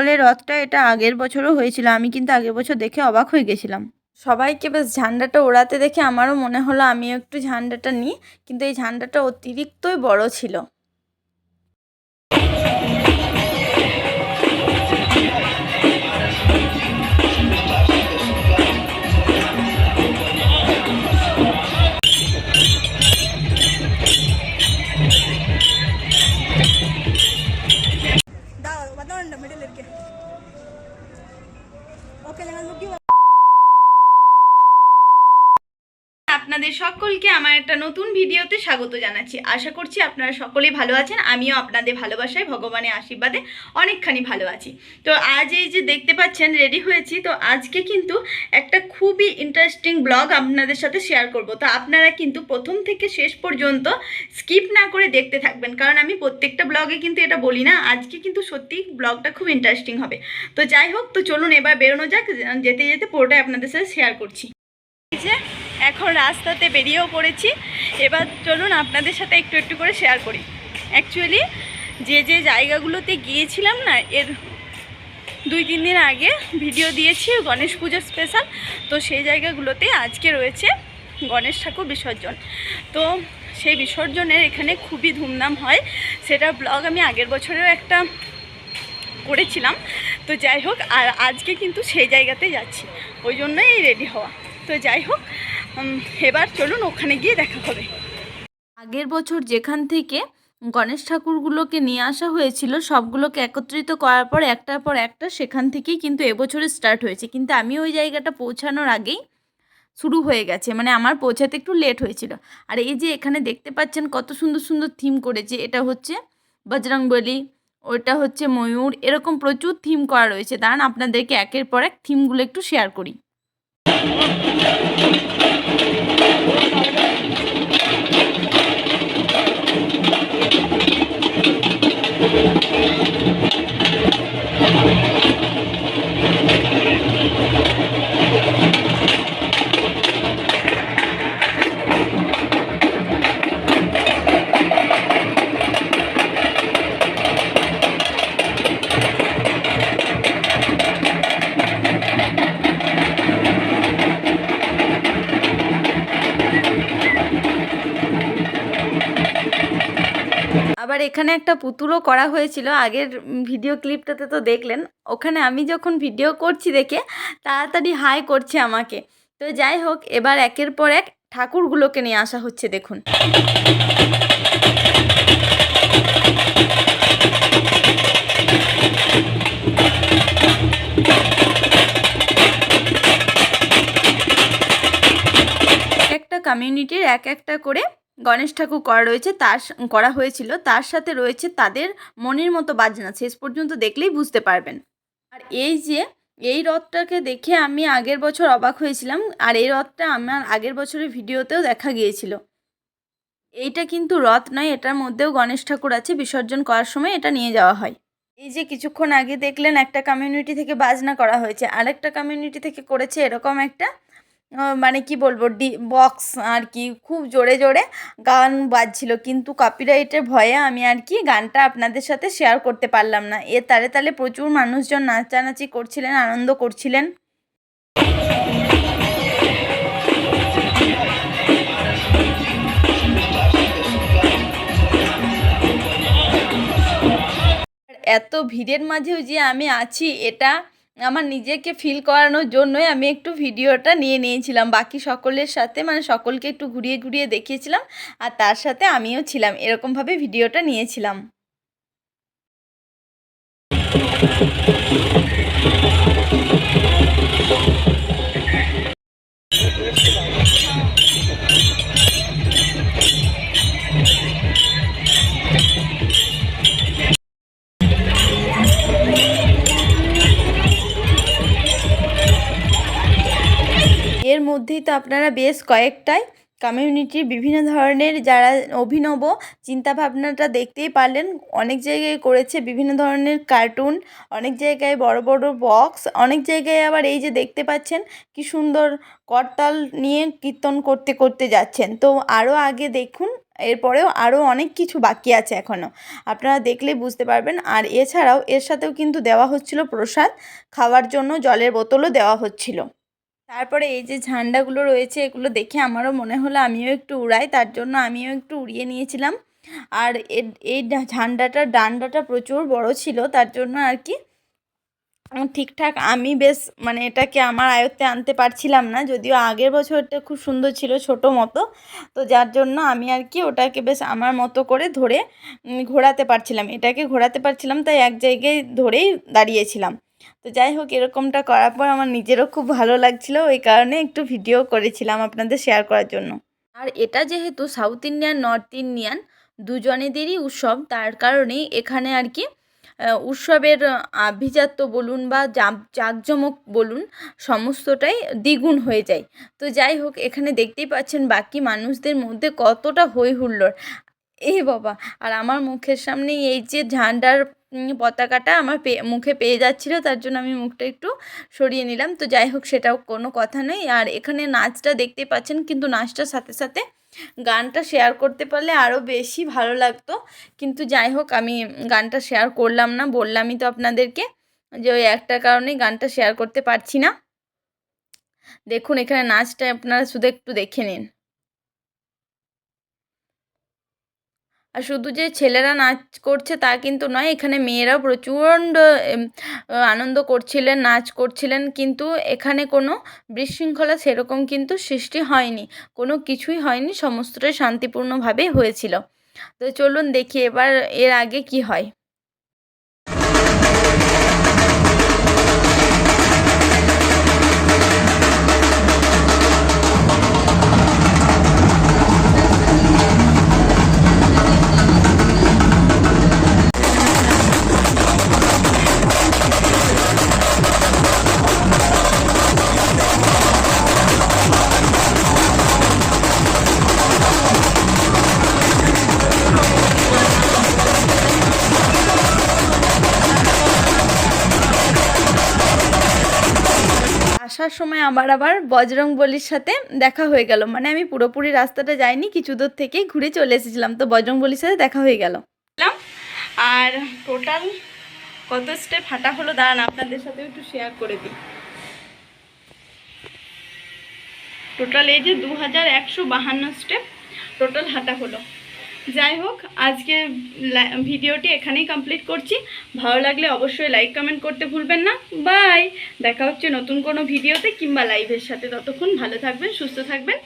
বেঙ্গলের রথটা এটা আগের বছরও হয়েছিল, আমি কিন্তু আগের বছর দেখে অবাক হয়ে গেছিলাম। সবাইকে বেশ ঝান্ডাটা ওড়াতে দেখে আমারও মনে হলো আমিও একটু ঝান্ডাটা নিই, কিন্তু এই ঝান্ডাটা অতিরিক্তই বড় ছিল। আপনাদের সকলকে আমার একটা নতুন ভিডিওতে স্বাগত জানাচ্ছি। আশা করছি আপনারা সকলেই ভালো আছেন, আমিও আপনাদের ভালোবাসায়, ভগবানের আশীর্বাদে অনেকখানি ভালো আছি। তো আজ এই যে দেখতে পাচ্ছেন রেডি হয়েছি। তো আজকে কিন্তু একটা খুবই ইন্টারেস্টিং ব্লগ আপনাদের সাথে শেয়ার করব। তো আপনারা কিন্তু প্রথম থেকে শেষ পর্যন্ত স্কিপ না করে দেখতে থাকবেন। কারণ আমি প্রত্যেকটা ব্লগে কিন্তু এটা বলি না, আজকে কিন্তু সত্যি ব্লগটা খুব ইন্টারেস্টিং হবে। তো যাই হোক, তো চলুন এবার বেরোনো যাক, যেতে যেতে পুরোটাই আপনাদের সাথে শেয়ার করছি। এখন রাস্তাতে বেরিয়েও পড়েছি। এবার চলুন আপনাদের সাথে একটু একটু করে শেয়ার করি। অ্যাকচুয়ালি যে যে জায়গাগুলোতে গিয়েছিলাম না, এর দুই তিন দিন আগে ভিডিও দিয়েছি গণেশ পুজো স্পেশাল তো সেই জায়গাগুলোতে আজকে রয়েছে গণেশ ঠাকুর বিসর্জন। তো সেই বিসর্জনের এখানে খুবই ধুমধাম হয়। সেটা ব্লগ আমি আগের বছরেও একটা করেছিলাম। তো যাই হোক, আর আজকে কিন্তু সেই জায়গাতে যাচ্ছি। ওই জন্যই রেডি হওয়া। তো যাই হোক এবার চলুন ওখানে গিয়ে দেখা হবে। আগের বছর যেখান থেকে গণেশ ঠাকুরগুলোকে নিয়ে আসা হয়েছিল, সবগুলোকে একত্রিত করার পর, একটার পর একটা সেখান থেকেই কিন্তু এবছরে স্টার্ট হয়েছে। কিন্তু আমি ওই জায়গাটা পৌঁছানোর আগেই শুরু হয়ে গেছে মানে আমার পৌঁছাতে একটু লেট হয়েছিল। আর এই যে এখানে দেখতে পাচ্ছেন কত সুন্দর সুন্দর থিম করেছে, এটা হচ্ছে বজরংবলী, ওটা হচ্ছে ময়ূর, এরকম প্রচুর থিম করা রয়েছে। দাঁড়ান, আপনাদেরকে একের পর এক থিমগুলো একটু শেয়ার করি। আবার এখানে একটা পুতুলও করা হয়েছিল। আগের ভিডিও ক্লিপটাতে তো দেখলেন। ওখানে আমি যখন ভিডিও করছি দেখে তাড়াতাড়ি হাই করছে আমাকে। তো যাই হোক, এবার একের পর এক ঠাকুরগুলোকে নিয়ে আসা হচ্ছে, দেখুন। কমিউনিটির এক একটা করে গণেশ ঠাকুর করা রয়েছে, তার করা হয়েছিল। তার সাথে রয়েছে তাদের মনের মতো বাজনা। শেষ পর্যন্ত দেখলেই বুঝতে পারবেন। আর এই যে, এই রথটাকে দেখে আমি আগের বছর অবাক হয়েছিলাম। আর এই রথটা আমার আগের বছরের ভিডিওতেও দেখা গিয়েছিল। এইটা কিন্তু রথ নয়, এটার মধ্যেও গণেশ ঠাকুর আছে। বিসর্জন করার সময় এটা নিয়ে যাওয়া হয়। এই যে, কিছুক্ষণ আগে দেখলেন একটা কমিউনিটি থেকে বাজনা করা হয়েছে। আরেকটা কমিউনিটি থেকে করেছে এরকম একটা মানে কি বলব, ডি বক্স আর কি, খুব জোরে জোরে গান বাজছিল। কিন্তু কপিরাইটের ভয়ে আমি আর কি গানটা আপনাদের সাথে শেয়ার করতে পারলাম না। এর তালে তালে প্রচুর মানুষজন নাচানাচি করছিলেন, আনন্দ করছিলেন। এত ভিড়ের মাঝেও যে আমি আছি, এটা আমার নিজেকে ফিল করানোর জন্যই আমি একটু ভিডিওটা নিয়ে নিয়েছিলাম। বাকি সকলের সাথে মানে সকলকে একটু ঘুরিয়ে ঘুরিয়ে দেখিয়েছিলাম আর তার সাথে আমিও ছিলাম। এরকমভাবে ভিডিওটা নিয়েছিলাম। এর মধ্যেই তো আপনারা বেশ কয়েকটাই কমিউনিটির বিভিন্ন ধরনের যারা অভিনব চিন্তাভাবনাটা দেখতেই পারলেন, অনেক জায়গায় করেছে বিভিন্ন ধরনের কার্টুন অনেক জায়গায় বড় বড় বক্স অনেক জায়গায় আবার এই যে দেখতে পাচ্ছেন কি সুন্দর করতাল নিয়ে কীর্তন করতে করতে যাচ্ছেন। তো আরও আগে দেখুন, এরপরেও আরও অনেক কিছু বাকি আছে এখনও। আপনারা দেখলেই বুঝতে পারবেন। আর এছাড়াও এর সাথেও কিন্তু দেওয়া হচ্ছিল প্রসাদ, খাওয়ার জন্য জলের বোতলও দেওয়া হচ্ছিল। তারপরে এই যে ঝান্ডাগুলো রয়েছে, এগুলো দেখে আমারও মনে হলো আমিও একটু উড়াই, তার জন্য আমিও একটু উড়িয়ে নিয়েছিলাম। আর এই ঝান্ডাটার ডান্ডাটা প্রচুর বড় ছিল, তার জন্য আর কি ঠিকঠাক আমি বেশ মানে এটাকে আমার আয়ত্তে আনতে পারছিলাম না, যদিও আগের বছরটা খুব সুন্দর ছিল ছোট মতো। তো যার জন্য আমি আর কি ওটাকে বেশ আমার মতো করে ধরে ঘোরাতে পারছিলাম। এটাকে ঘোরাতে পারছিলাম, তাই এক জায়গায় ধরেই দাঁড়িয়েছিলাম। তো যাই হোক এরকমটা করার পর আমার নিজেরও খুব ভালো লাগছিল। ওই কারণে একটু ভিডিও করেছিলাম আপনাদের শেয়ার করার জন্য। আর এটা যেহেতু সাউথ ইন্ডিয়ান নর্থ ইন্ডিয়ান দুজনেদেরই উৎসব, তার কারণেই এখানে আর কি উৎসবের আভিজাত্য বলুন বা জাম- জাঁকজমক বলুন, সমস্তটাই দ্বিগুণ হয়ে যায়। তো যাই হোক এখানে দেখতেই পাচ্ছেন বাকি মানুষদের মধ্যে কতটা হই হুল্লোড় এ বাবা, আর আমার মুখের সামনেই এই যে ঝান্ডার পতাকাটা আমার মুখে পেয়ে যাচ্ছিল, তার জন্য আমি মুখটা একটু সরিয়ে নিলাম। তো যাই হোক, সেটাও কোনো কথা নেই। আর এখানে নাচটা দেখতে পাচ্ছেন, কিন্তু নাচটার সাথে সাথে গানটা শেয়ার করতে পারলে আরও বেশি ভালো লাগতো। কিন্তু যাই হোক, আমি গানটা শেয়ার করলাম না, বললামই তো আপনাদেরকে যে ওই একটা কারণেই গানটা শেয়ার করতে পারছি না। দেখুন, এখানে নাচটা আপনারা শুধু একটু দেখে নিন। আর শুধু যে ছেলেরা নাচ করছে তা কিন্তু নয়, এখানে মেয়েরাও প্রচণ্ড আনন্দ করছিলেন, নাচ করছিলেন, কিন্তু এখানে কোনো বিশৃঙ্খলা সেরকম কিন্তু সৃষ্টি হয়নি। কোনো কিছুই হয়নি, সমস্তটাই শান্তিপূর্ণভাবে হয়েছিল। তো চলুন দেখি এবার এর আগে কি হয়। আসার সময় আবার আবার বজরং বলির সাথে দেখা হয়ে গেল। মানে আমি পুরোপুরি রাস্তাটা যাইনি, কিছু দূর থেকেই ঘুরে চলে এসেছিলাম। তো বজরং বলির সাথে দেখা হয়ে গেল। আর টোটাল কত স্টেপ হাঁটা হলো দাঁড়ান, আপনাদের সাথে একটু শেয়ার করে দিই। টোটাল এই যে দু স্টেপ টোটাল হাঁটা হলো। যাই হোক, আজকে ভিডিওটি এখানেই কমপ্লিট করছি। ভালো লাগলে অবশ্যই লাইক কমেন্ট করতে ভুলবেন না। বাই দেখা হচ্ছে নতুন কোনো ভিডিওতে কিংবা লাইভের সাথে। ততক্ষণ ভালো থাকবেন, সুস্থ থাকবেন।